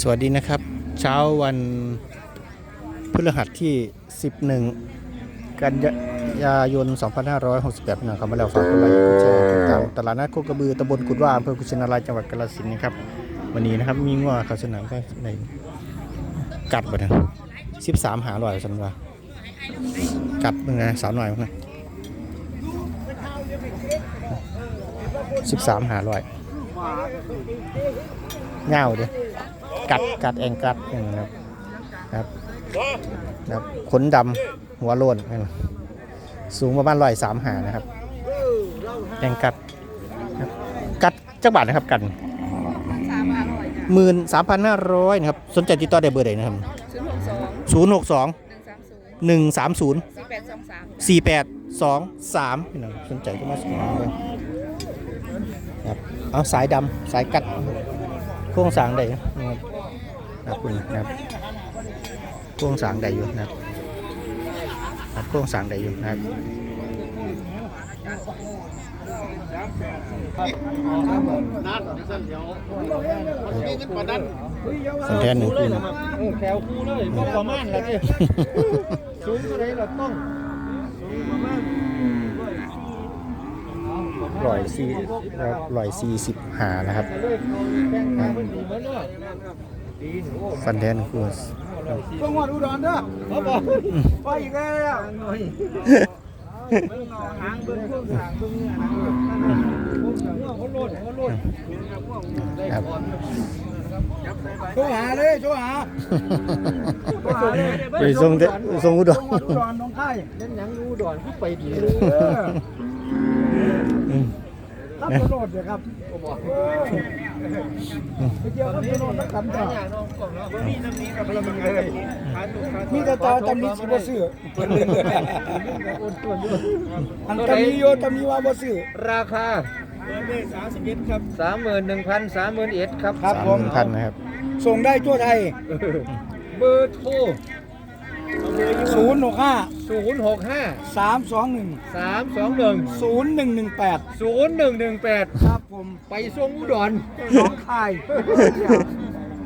สวัสดีนะครับ เช้าวันพฤหัสที่ 11 กันยายน 2568พี่น้องครับมาแล้วฝากกดไลค์กดแชร์ติดตามตลาดนัดโคกระบือตำบลกุดว่าอำเภอกุชินารายจังหวัดกาฬสินธุ์นะครับ วันนี้นะครับมีงัวเข้าสนามก็ในกัดบ่ทัน13หาลอยสันว่ากัดเป็นไงสาวหน่อยมั้งนะ13หาลอย เงาเด้อกัดกัดแองกัดอย่างนี้ครับครับครับขนดำหัวโลนนั่นน่ะสูงประมาณร้อยสามหานะครับแองกัดกัดจักบาทนะครับกันหมื่นสามพันห้าร้อยนะครับ สนใจติดต่อได้เบอร์ใดนะครับศูนย์หกสองหนึ่งสามศูนย์สี่แปดสองสามสี่แปดสองสามพี่น้องสนใจก็มาสมัครเลยครับเอาสายดำสายกัด โค้งสร้างใดนะครับครับคุณนะครับโค้งสร้างใดอยู่นะครับครับโค้งสร้างใดอยู่นะครับสันแทนหนึ่งคุณแถวคู่เลยก็ประมาณละดิสูงเท่าไรเราต้อง ร้อยสี่ร้อยสี่สิบหานะครับเลยแข่งมาเป็นดีเหมือนเลยฟันแทนคุณต้องวัดอุดรเด้อเขาบอกไปอีกแล้วหน่อยหางเบิ้งพวกหางเบิ้งเนี่ยนะเขาโลดเขาโลดครับโชว์หาเลยโชว์หาไปส่งเดส่งอุดรอุดรน้องไข่เล่นยังอุดรขึ้นไปดีเลยอืม ครับโลดเลยครับไปเที่ยวครับโลดนักกันจ้ะมีแต่ตาตำนี้สิบ่ซื้ออันตำนี้โยตำนี้ว่าบ่ซื้อราคาสามหมื่นหนึ่งพันสามหมื่นเอ็ดครับครับสามผหมมื่นพันนะครับส่งได้ทั่วไทยเบอร์โทร 065ศูนย์หกห้า321สามสองหนึ่ง0118ศูนย์หนึ่งหนึ่งแปดครับผมไปส่งอุดรน้องคาย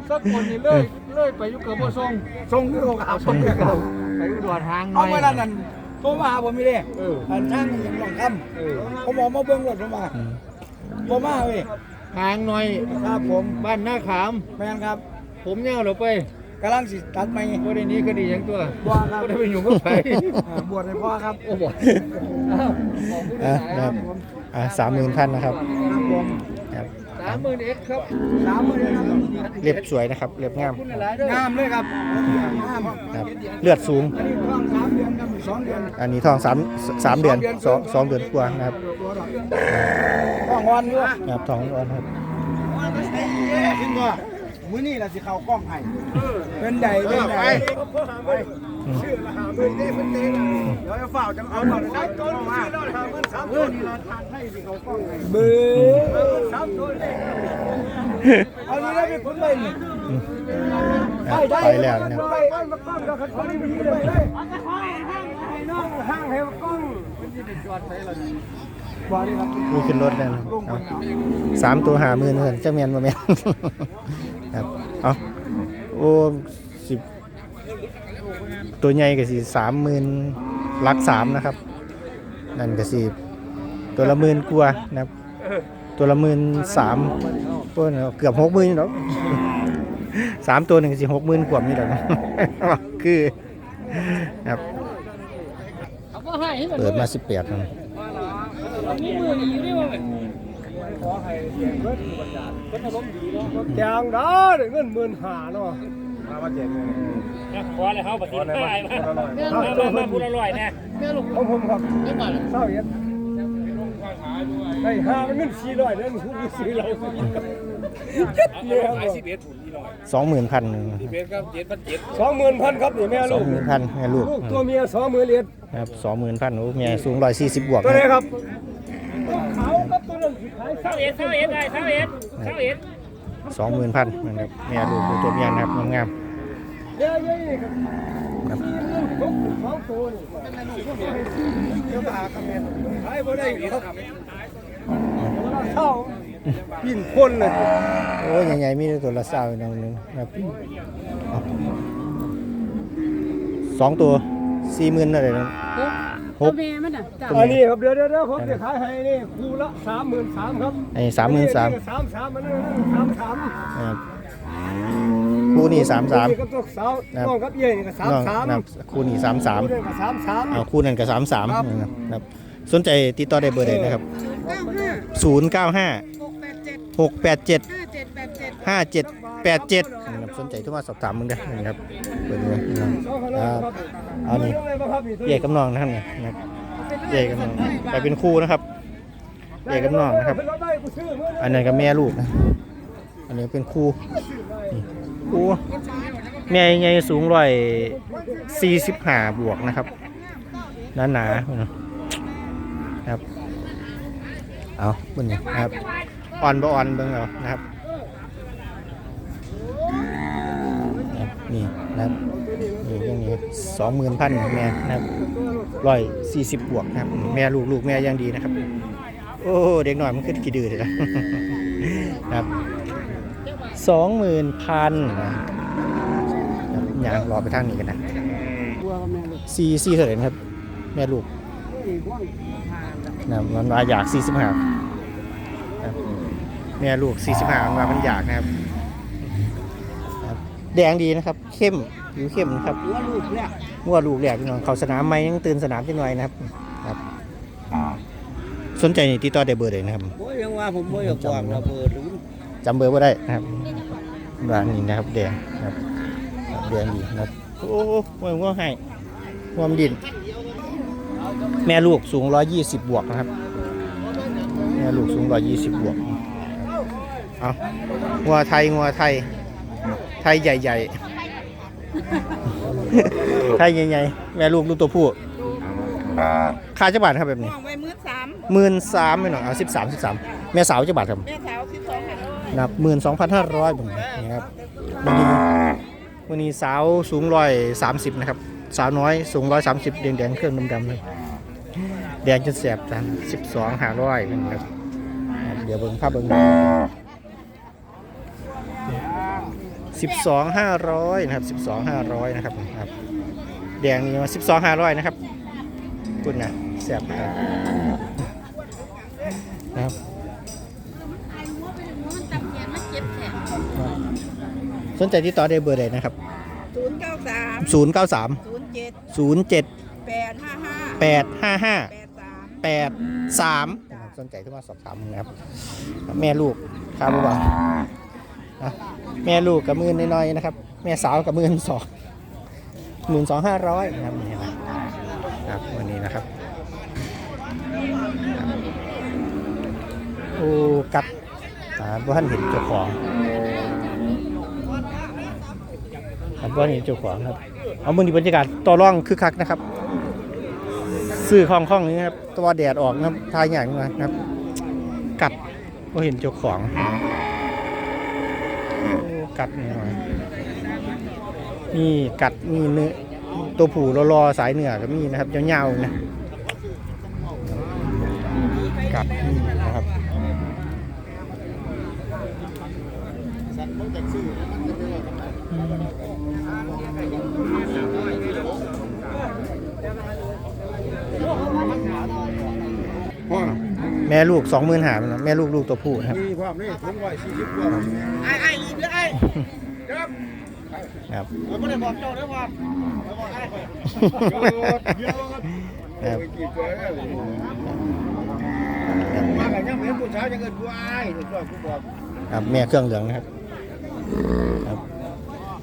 สักคนนี่เลยเลยไปอยุคเกิดบ่ส่งส่งที่โรงอาบส่งที่เก่าไปอุดรทางหน่เอาอยเมื่อนั้นนั่นโทรมาหาผมไม่ได้เอออันช่างยังหลงคเออำผมบอกมาเบิ่งรถผมมาอืมผมมาเว้ยทางหน่อย ครับผมบ้านหน้าขามแม่นครับ ผมเงาเราไป กำลังสิตัดไหมบ่ได้หนี้คดีหยังตัวบ่ครับบ่ได้ไปอยู่กับไผอ่าบวชให้พ่อครับโอ้บ่อ้าวขอบคุณหอะลายนะคครัรับบอะสามหมื่นพันนะครับครับผมครับสามหมื่นเอ็ดครับสามหมื่นเลยครับเรียบสวยนะครับเรียบงามคุณหลายๆเด้องามเลยครับงามครับเลือดสูง อันนี้ท้องสามเดือนครับอีกสองเดือนอันนี้ทองสามสามเดือนสองสองเดือนกว่านะครับท้องวันอยู่ครับทองอ่อนครับจริงป่ะ มื้อนี้ล่ะสิเข้ากล้องให้เป็นใดเป็นใดชื่อละหาเบิ่งได้เพิ่นเต้นเดี๋ยวจะเฝ้าจังเอาก่อนได้ก่อนมาเออนี่เราทานให้สิเข้ากล้องให้เบิ่งสามตัวเอานี่ได้ไปผลไปนี่ครับไปแล้วนะครับไปไปมากล้องเราคันคนนี้ไปเลยเลยน้องห้างให้มากล้องบ่ได้ครับ มีขึ้นรถแล้วนะครับสามตัวหาหมื่นเงินจะเมียนมาเมียนครับเอาโอ้สิบตัวใหญ่ก็สิสามหมื่นลักสามนะครับ นั่นก็สิตัวละหมื่นกว่านะครับ ตัวละหมื่นสามพวกนั้นเกือบหกหมื่นหรอกสามตัวหนึ่งสิหกหมื่นกว่านี่แหละคือครับเปิดมาสิบแปด ครับยางได้เงินหมื่นหาเนาะขอเลยเขาปฏิบัติได้มามามาพูดอร่อยนะของผมครับเศร้าเย็นไอ้ห้ามันเงินสี่ร้อยเด้อคุณซื้อเราเนี่ยขายสิบเอ็ดผุนนี่หน่อยสองหมื่นพันหนึ่งสิบเอ็ดครับเจ็ดพันเจ็ดสองหมื่นพันครับนี่แม่สอลูงกหมื่นพันแม่ลูกลูก ตัวเมียสองหมื่นเหรียญครับสองหมื่นพันโอ้เมียสูงร้อยสี่สิบบวกตัวไหนนะครับ เขาครับตัวนั้นขาเท่าเอ็ดเท่าเอ็ดได้เท่าเอ็ดเท่าเอ็ดสองหมื่นพันนะครับเมียลูกดูตัวเมียนะครับงามเยอะๆครับๆครับลูกสองตัวนี่เดี๋ยวมาหาคำเมนขายบ่ได้ครับเศร้าปิ่นพ่นเลยโอ้ยใหญ่ๆมีตัวละเศร้าอีกน้องหนึงครับสองตัวสี่หมื่นอะไรนะ หกตัวแม่มันน่ะจ้ะอันนี้ครับเดี๋ยวเดี๋ยวเดี๋ยวผมจะขายให้นี่คูละสามหมื่นสามครับไอ้สามหมื่นสามสามสามมันนั่นสามสามครับคู่นี่สามสามนี่ก็ตัวสาวน้องกับเย่นี่ก็สามน้องสามนะครับคู่นี่สามสามคู่นึงก็สามสามเอาคู่นั้นกับสามสามครับนะครับสนใจติดต่อได้เบอร์ใดนะครับเก้าห้าศูนย์เก้าห้าหกแปดเจ็ดหกแปดเจ็ดห้าเจ็ดแปดเจ็ดห้าเจ็ดแปดเจ็ดนะครับ สนใจโทุกมาสอบถามมึงได้นะครับเปิดเลยนะครับเอานี่ยกเลยบ่ครับนี่เย่กับน้องนะครับเนี่ยนะครับเย่กับน้องไปเป็นคู่นะครับเย่กับน้องนะครับ อันนั้นกับแม่ลูกนะอันนี้เป็นคู่คู่แม่ใหญ่สูงร้อยสี่สิบห้าบวกนะครับหนาหนาๆนะครับเอาเบิ่งนี่นะครับอ่อนบ่อ่อนเบิ่งเอานะครับ นี่นะครับนี่อย่างนี้สองหมื่นพันแม่นะครับร้อยสี่สิบบวกนะครับ แม่ลูกลูกแม่ยังดีนะครับ โอ้เด็กหน่อยมันขึ้นกี่ดื้อเลยนะครับสองหมื่นพันนะครับอย่างรอไปทางนี้กันนะสี่สี่เท่าไหร่นะครับ แม่ลูกนะมันมาอยากสี่สิบห้าแม่ลูกสี่สิบห้ามันมามันอยากนะครับ แดงดีนะครับ เข้มผิวเข้มนะครับหัวลูกเนี่ยงัวลูกแหลกพี่น้องเขาสนามไหมยังตื่นสนามที่หน่อยนะครับครับ สนใจนี่ติดต่อได้เบอร์เลยนะครับโอ้ยยังว่าผมบ่อยากความระเบิดหรือจำเบอร์ไ่ได้นะครับร้านนี้นะครับ แดงนะครับแดงดีนะครับโอ้โหว่าว่าให้ความดิน แม่ลูกสูง 120 บวกนะครับ แม่ลูกสูง 120 บวก เอางัวไทยงัวไทย ไทยใหญ่ๆ ไทยใหญ่ๆ แม่ลูกลูกตัวผู้ค่าจักบาทครับแบบนี้ห้องไว้มื้อสามหมื่นสามไม่หน่อยเอาสิบสามสิบสามแม่สาวจักบาทครับแม่สาวสิบสองพันร้อยนับหมื่นสองพันห้าร้อยบาทนะครับวันนี้วันนี้สาวสูงร้อยสามสิบนะครับ สาวน้อยสูงร้อยสามสิบแดงแดงๆเครื่องดำๆเลยแดงจนแสบจันสิบสองห้าร้อยนะครับครับเดี๋ยวเบิ้งภาพเบิ้ง สิบสองห้าร้อยนะครับสิบสองห้าร้อยนะครับครับแดงนี่มาสิบสองห้าร้อยนะครับคุณนะแสบนะครับนะครับสนใจที่ต่อได้เบอร์ใดนะครับศูนย์เก้าสาม0 9 3ศูนย์เจ็ด0 7แปดห้าห้า8 5แปดสาม5 8 3 สนใจที่มาสอบถามนะครับ แม่ลูกครับบ่าวนะ แม่ลูกกับมือน้อยๆนะครับ แม่สาวกับมือสองหมื่นสองห้าร้อยนะครับนี่นะครับวันนี้นะครับโอ้กัดอ่าบ่ท่านเห็นเจ้าของครับว่านี่เจ้าของครับเอามือนี้บรรยากาศต่อร่องคือคักนะครับซื้อของข้องนี้นะครับตัวแดดออกนะครับทายอย่างมานะครับ กัดก็เห็นเจ้าของโอ้ กัดหน่อยนี่กัดนี่เนื้อตัวผูรอๆสายเหนือก็มีนะครับยาวๆนะกัดนี่นะครับ แม่ลูกสองหมื่นหาแม่ลูกลูกตัวผู้นะครับมีความนี่ผมร้อยสี่สิบกว่าไอ้ไอ้อีกแล้วไอ้ครับผมไม่ได้บอกเจ้าได้ว่าบอกไอ้ไปเดี๋ยวครับไปกี่ตัวแล้วมากันยังเป็นผู้ชายยังเกินผู้อายเดี๋ยวช่วยผู้บอกครับแม่เครื่องเหลืองนะครับครับ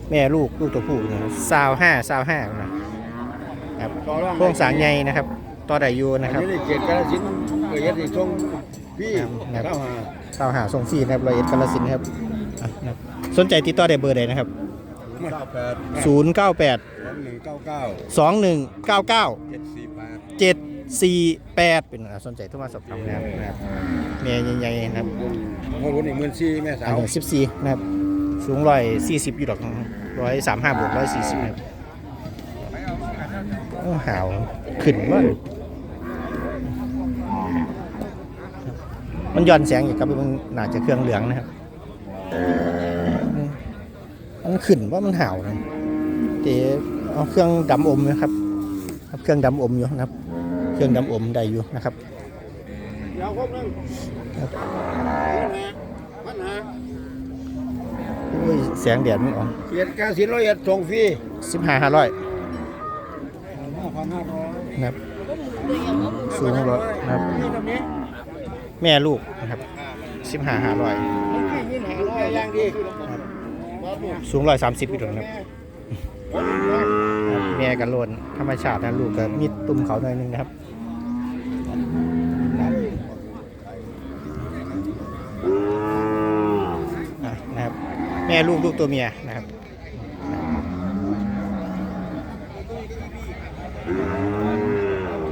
แม่ลูกลูกตัวผู้นะครับซาวห้าซาวห้านะครับโครงสร้างใหญ่นะครับต่อไดอยูนะครับนี่ เจ็ดกระชิ้นเกิดที่ชงพี่ครับ เข้ามาซาวหาส่งฟรีนะครับรอยเอ็ดกาลสินธุ์ครับอะนะครับสนใจติดต่อได้เบอร์ใดนะครับ เก้าแปด0 9 8สองหนึ่งเก้าเก้า2 1 9 9 เจ็ดสี่แปด 7 4 8 เป็นอะสนใจโทุกมาสอบถามนะครับนะครับแม่ใหญ่ๆนะครับโอ้โหนี่หมื่นสี่แม่สาอันวนี้สิบสี่นะครับ สูงร้อยสี่สิบอยู่ดอกร้อยสามห้าบวกร้อยสี่สิบนะครับโอ้หาวขึ้นมา มันย้อนแสงอยู่ครับมันน่าจะเครื่องเหลืองนะครับมันขึ้นว่ามันห่าวนะเดี๋ยวเอาเครื่องดำอมนะครับครับเครื่องดำอมอยู่นะครับ เครื่องดำอมได้อยู่นะครับเดี๋ยวครบนึงปัญหาอุ้ยแสงแดดมันออกเขียนการสินร้อยเอ็ดส่งฟรีสิบห้าห้าร้อยห้าพันห้าร้อยนะครับสูงร้อยนะครับนี่ตรงนี้ แม่ลูกนะครับสิบห้าห้าร้อยสูงร้อยสามสิบอีกแล้วนะครับครับแม่กันโลนธรรมชาตินะลูกก็มีตุ่มเขาหน่อยนึงนะครับนะครับ แม่ลูกลูกตัวเมียนะครับ